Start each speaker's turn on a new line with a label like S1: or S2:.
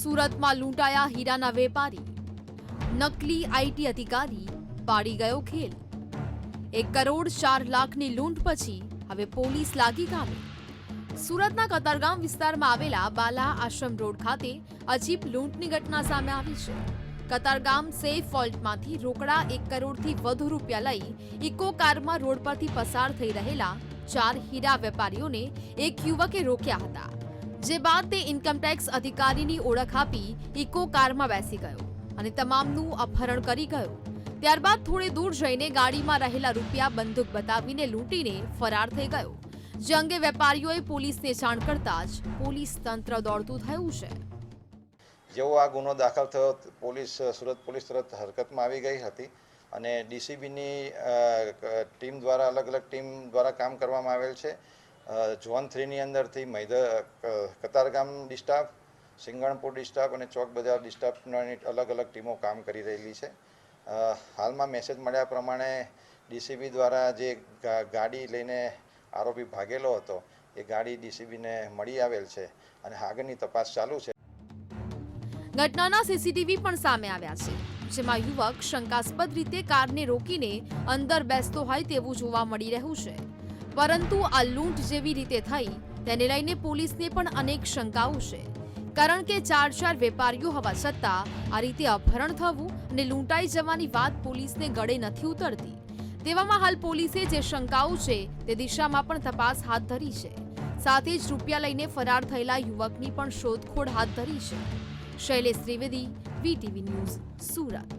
S1: સુરતમાં લૂંટાયા હીરાના વેપારી. નકલી આઈટી અધિકારી પાડી ગયો ખેલ. એક કરોડ ચાર લાખની લૂંટ પછી હવે પોલીસ લાગી કામે. સુરતના કતારગામ વિસ્તારમાં આવેલા બાલા આશ્રમ રોડ ખાતે અજીબ લૂંટની ઘટના સામે આવી છે. કતારગામ સેફ વોલ્ટમાંથી રોકડા એક કરોડથી વધુ રૂપિયા લઈ ઇકો કારમાં રોડ પરથી પસાર થઈ રહેલા ચાર હીરા વેપારીઓને એક યુવકે રોક્યા હતા. જે બાદ તે ઇન્કમટેક્સ અધિકારીની ઓળખ આપી ઇકો કારમાં બેસી ગયો અને તમામનું અપહરણ કરી ગયો. ત્યારબાદ થોડે દૂર જઈને ગાડીમાં રહેલા રૂપિયા બંદૂક બતાવીને લૂંટીને ફરાર થઈ ગયો. જે અંગે વેપારીઓએ પોલીસને જાણ કરતા જ પોલીસ તંત્ર દોડતું થયું છે.
S2: જેવો આ ગુનો દાખલ થયો, પોલીસ, સુરત પોલીસ તરત હરકતમાં આવી ગઈ હતી અને ડીસીબીની ટીમ દ્વારા અલગ અલગ ટીમ દ્વારા કામ કરવામાં આવેલ છે. ઝોન થ્રીની અંદરથી મૈદ કતારગામ ડિસ્ટાફ, સિંગણપુર ડિસ્ટાફ અને ચોક બજાર ડિસ્ટાફની અલગ અલગ ટીમો કામ કરી રહેલી છે. હાલમાં મેસેજ મળ્યા પ્રમાણે ડીસીબી દ્વારા જે ગાડી લઈને આરોપી ભાગેલો હતો, એ ગાડી ડીસીબીને મળી આવેલ છે અને આગળની તપાસ ચાલુ છે.
S1: ઘટનાના સીસીટીવી પણ સામે આવ્યા છે, જેમાં યુવક શંકાસ્પદ રીતે કારને રોકીને અંદર બેસતો હોય તેવું જોવા મળી રહ્યું છે. પરંતુ આ લૂંટ જેવી રીતે થઈ, તેને લઈને પોલીસને પણ અનેક શંકાઓ છે. કારણ કે ચાર ચાર વેપારીઓ હોવા છતાં, આ રીતે અપહરણ થવું અને લૂંટાઈ જવાની વાત પોલીસને ગળે નથી ઉતરતી. તેવામાં હાલ પોલીસે જે શંકાઓ છે, તે દિશામાં પણ તપાસ હાથ ધરી છે. સાથે જ રૂપિયા લઈને ફરાર થયેલા યુવકની પણ શોધખોળ હાથ ધરી છે. Shailesh Trivedi, VTV news, Surat.